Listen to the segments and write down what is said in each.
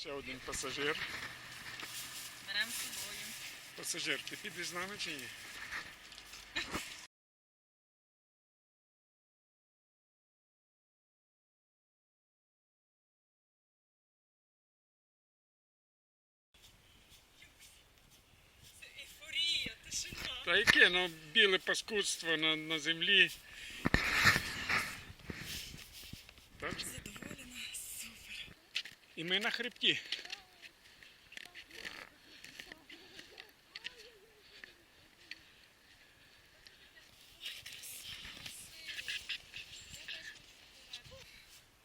Ще один пасажир. Беремо з собою. Пасажир, ти підеш з нами чи ні? Це ейфорія, тишина. Та яке, ну біле паскудство на, на землі. І ми на хребті.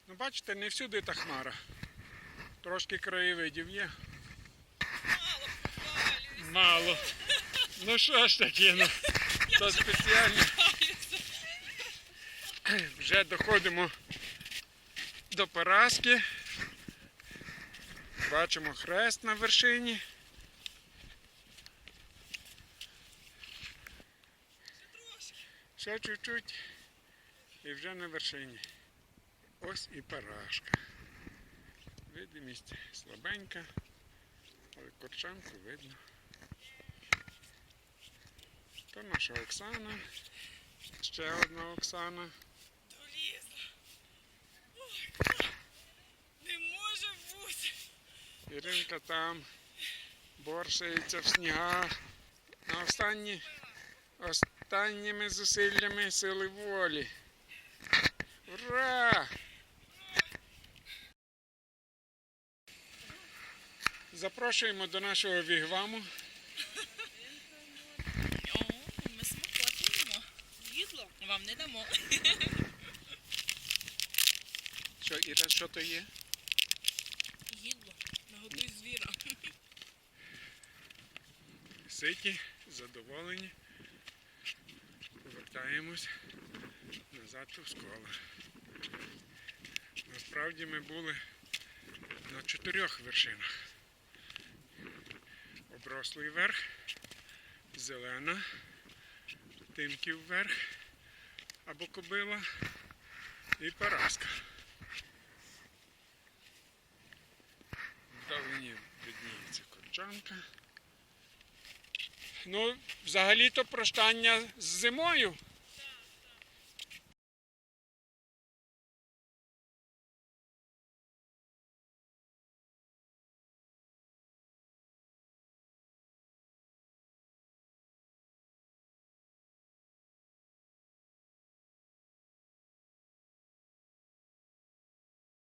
Ну, бачите, не всюди та хмара. Трошки краєвидів є. Мало. Ну що ж таке, ну, то спеціально. Вже доходимо до Параски. Бачимо хрест на вершині. Ще чуть-чуть і вже на вершині. Ось і Парашка. Видимість слабенька, але корчанку видно. То наша Оксана, ще одна Оксана. Іринка там борсається в снігах. На останні, останніми зусиллями сили волі. Ура! Запрошуємо до нашого вігваму. О, ми смакотуємо. Їдло вам не дамо. Що, Іра, що то є? Ситі, задоволені. Повертаємось назад у школу. Насправді ми були на чотирьох вершинах. Оброслий верх, зелена, тимків верх або кобила і Параска. Вдалині видніється корчанка. Ну, взагалі-то прощання з зимою.